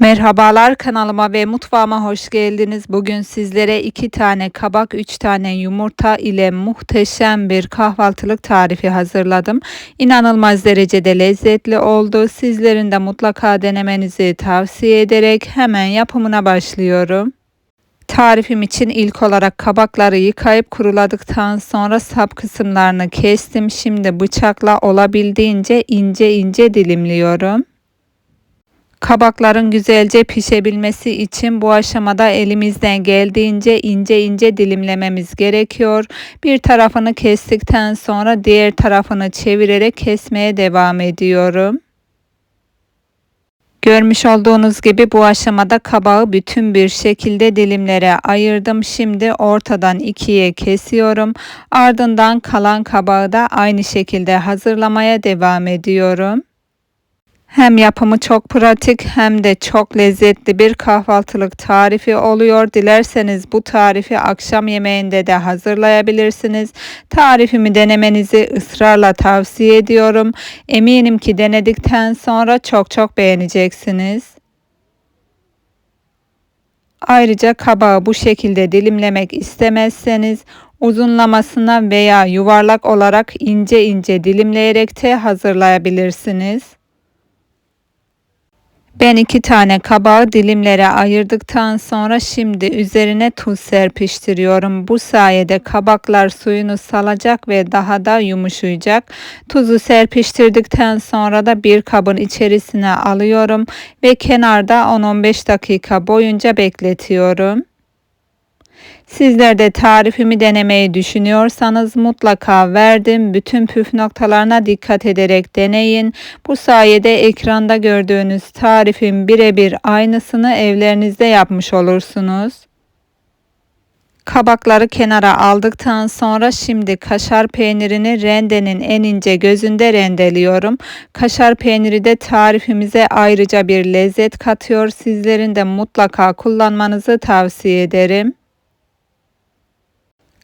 Merhabalar kanalıma ve mutfağıma hoş geldiniz. Bugün sizlere iki tane kabak, üç tane yumurta ile muhteşem bir kahvaltılık tarifi hazırladım. İnanılmaz derecede lezzetli oldu. Sizlerin de mutlaka denemenizi tavsiye ederek hemen yapımına başlıyorum. Tarifim için ilk olarak kabakları yıkayıp kuruladıktan sonra sap kısımlarını kestim. Şimdi bıçakla olabildiğince ince ince dilimliyorum. Kabakların güzelce pişebilmesi için bu aşamada elimizden geldiğince ince ince dilimlememiz gerekiyor. Bir tarafını kestikten sonra diğer tarafını çevirerek kesmeye devam ediyorum. Görmüş olduğunuz gibi bu aşamada kabağı bütün bir şekilde dilimlere ayırdım. Şimdi ortadan ikiye kesiyorum. Ardından kalan kabağı da aynı şekilde hazırlamaya devam ediyorum. Hem yapımı çok pratik hem de çok lezzetli bir kahvaltılık tarifi oluyor. Dilerseniz bu tarifi akşam yemeğinde de hazırlayabilirsiniz. Tarifimi denemenizi ısrarla tavsiye ediyorum. Eminim ki denedikten sonra çok çok beğeneceksiniz. Ayrıca kabağı bu şekilde dilimlemek istemezseniz uzunlamasına veya yuvarlak olarak ince ince dilimleyerek de hazırlayabilirsiniz. Ben iki tane kabağı dilimlere ayırdıktan sonra şimdi üzerine tuz serpiştiriyorum. Bu sayede kabaklar suyunu salacak ve daha da yumuşayacak. Tuzu serpiştirdikten sonra da bir kabın içerisine alıyorum ve kenarda 10-15 dakika boyunca bekletiyorum. Sizler de tarifimi denemeyi düşünüyorsanız mutlaka verdim. Bütün püf noktalarına dikkat ederek deneyin. Bu sayede ekranda gördüğünüz tarifin birebir aynısını evlerinizde yapmış olursunuz. Kabakları kenara aldıktan sonra şimdi kaşar peynirini rendenin en ince gözünde rendeliyorum. Kaşar peyniri de tarifimize ayrıca bir lezzet katıyor. Sizlerin de mutlaka kullanmanızı tavsiye ederim.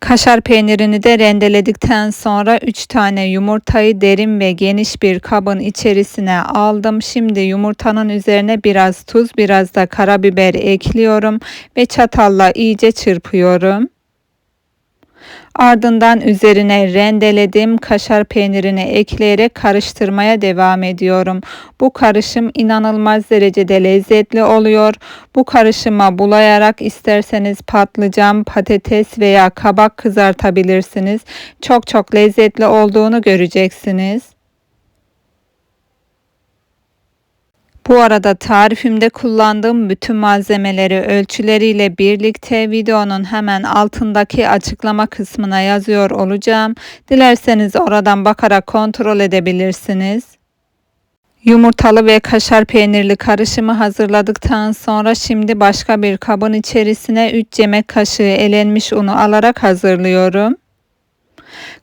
Kaşar peynirini de rendeledikten sonra 3 tane yumurtayı derin ve geniş bir kabın içerisine aldım. Şimdi yumurtanın üzerine biraz tuz, biraz da karabiber ekliyorum ve çatalla iyice çırpıyorum. Ardından üzerine rendeledim kaşar peynirini ekleyerek karıştırmaya devam ediyorum. Bu karışım inanılmaz derecede lezzetli oluyor. Bu karışıma bulayarak isterseniz patlıcan, patates veya kabak kızartabilirsiniz. Çok çok lezzetli olduğunu göreceksiniz. Bu arada tarifimde kullandığım bütün malzemeleri ölçüleriyle birlikte videonun hemen altındaki açıklama kısmına yazıyor olacağım. Dilerseniz oradan bakarak kontrol edebilirsiniz. Yumurtalı ve kaşar peynirli karışımı hazırladıktan sonra şimdi başka bir kabın içerisine 3 yemek kaşığı elenmiş unu alarak hazırlıyorum.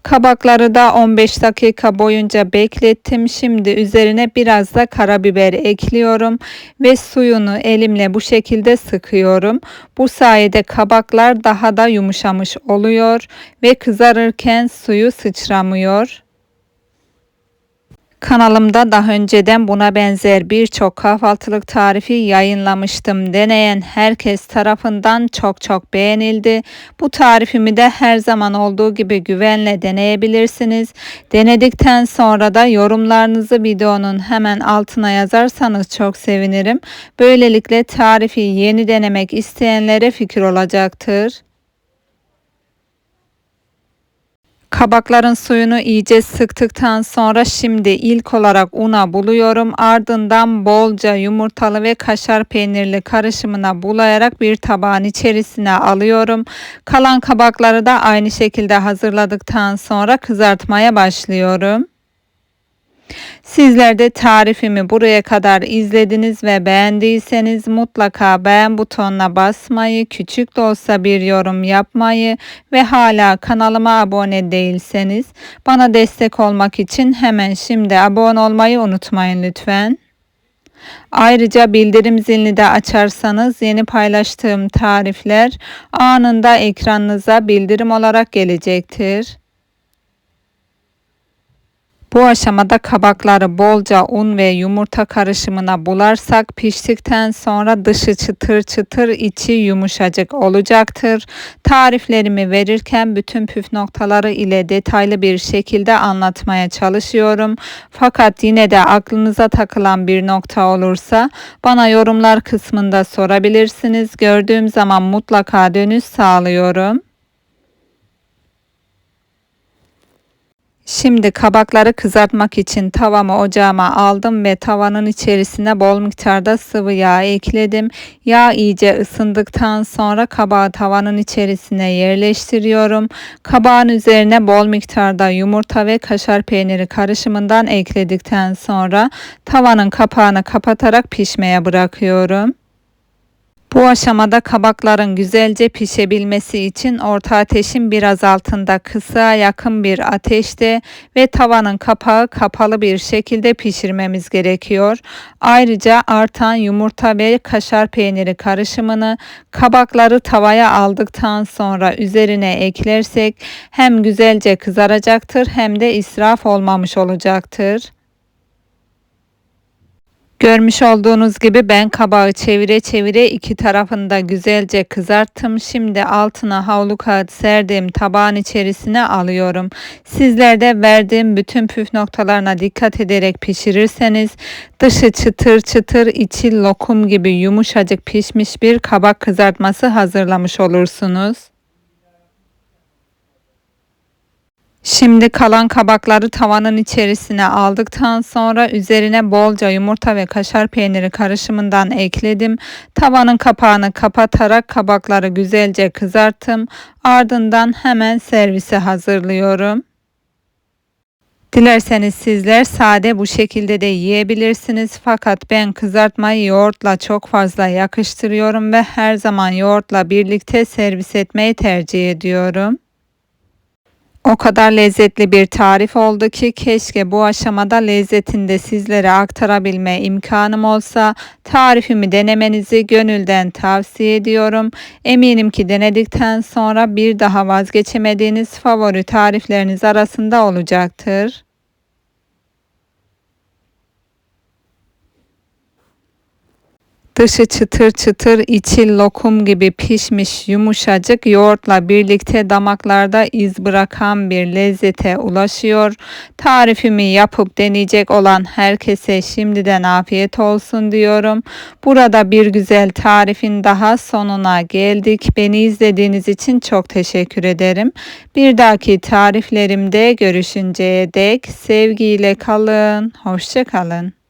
Kabakları da 15 dakika boyunca beklettim. Şimdi üzerine biraz da karabiber ekliyorum ve suyunu elimle bu şekilde sıkıyorum. Bu sayede kabaklar daha da yumuşamış oluyor ve kızarırken suyu sıçramıyor. Kanalımda daha önceden buna benzer birçok kahvaltılık tarifi yayınlamıştım. Deneyen herkes tarafından çok çok beğenildi. Bu tarifimi de her zaman olduğu gibi güvenle deneyebilirsiniz. Denedikten sonra da yorumlarınızı videonun hemen altına yazarsanız çok sevinirim. Böylelikle tarifi yeni denemek isteyenlere fikir olacaktır. Kabakların suyunu iyice sıktıktan sonra şimdi ilk olarak una buluyorum. Ardından bolca yumurtalı ve kaşar peynirli karışımına bulayarak bir tabağın içerisine alıyorum. Kalan kabakları da aynı şekilde hazırladıktan sonra kızartmaya başlıyorum. Sizler de tarifimi buraya kadar izlediniz ve beğendiyseniz mutlaka beğen butonuna basmayı, küçük de olsa bir yorum yapmayı ve hala kanalıma abone değilseniz bana destek olmak için hemen şimdi abone olmayı unutmayın lütfen. Ayrıca bildirim zilini de açarsanız yeni paylaştığım tarifler anında ekranınıza bildirim olarak gelecektir. Bu aşamada kabakları bolca un ve yumurta karışımına bularsak piştikten sonra dışı çıtır çıtır içi yumuşacık olacaktır. Tariflerimi verirken bütün püf noktaları ile detaylı bir şekilde anlatmaya çalışıyorum. Fakat yine de aklınıza takılan bir nokta olursa bana yorumlar kısmında sorabilirsiniz. Gördüğüm zaman mutlaka dönüş sağlıyorum. Şimdi kabakları kızartmak için tavamı ocağıma aldım ve tavanın içerisine bol miktarda sıvı yağ ekledim. Yağ iyice ısındıktan sonra kabağı tavanın içerisine yerleştiriyorum. Kabağın üzerine bol miktarda yumurta ve kaşar peyniri karışımından ekledikten sonra tavanın kapağını kapatarak pişmeye bırakıyorum. Bu aşamada kabakların güzelce pişebilmesi için orta ateşin biraz altında kısa yakın bir ateşte ve tavanın kapağı kapalı bir şekilde pişirmemiz gerekiyor. Ayrıca artan yumurta ve kaşar peyniri karışımını kabakları tavaya aldıktan sonra üzerine eklersek hem güzelce kızaracaktır hem de israf olmamış olacaktır. Görmüş olduğunuz gibi ben kabağı çevire çevire iki tarafında güzelce kızarttım. Şimdi altına havlu kağıt serdiğim tabağın içerisine alıyorum. Sizler de verdiğim bütün püf noktalarına dikkat ederek pişirirseniz dışı çıtır çıtır içi lokum gibi yumuşacık pişmiş bir kabak kızartması hazırlamış olursunuz. Şimdi kalan kabakları tavanın içerisine aldıktan sonra üzerine bolca yumurta ve kaşar peyniri karışımından ekledim. Tavanın kapağını kapatarak kabakları güzelce kızarttım. Ardından hemen servise hazırlıyorum. Dilerseniz sizler sade bu şekilde de yiyebilirsiniz fakat ben kızartmayı yoğurtla çok fazla yakıştırıyorum ve her zaman yoğurtla birlikte servis etmeyi tercih ediyorum. O kadar lezzetli bir tarif oldu ki keşke bu aşamada lezzetini de sizlere aktarabilme imkanım olsa tarifimi denemenizi gönülden tavsiye ediyorum. Eminim ki denedikten sonra bir daha vazgeçemediğiniz favori tarifleriniz arasında olacaktır. Dışı çıtır çıtır, içi lokum gibi pişmiş yumuşacık yoğurtla birlikte damaklarda iz bırakan bir lezzete ulaşıyor. Tarifimi yapıp deneyecek olan herkese şimdiden afiyet olsun diyorum. Burada bir güzel tarifin daha sonuna geldik. Beni izlediğiniz için çok teşekkür ederim. Bir dahaki tariflerimde görüşünceye dek sevgiyle kalın. Hoşçakalın.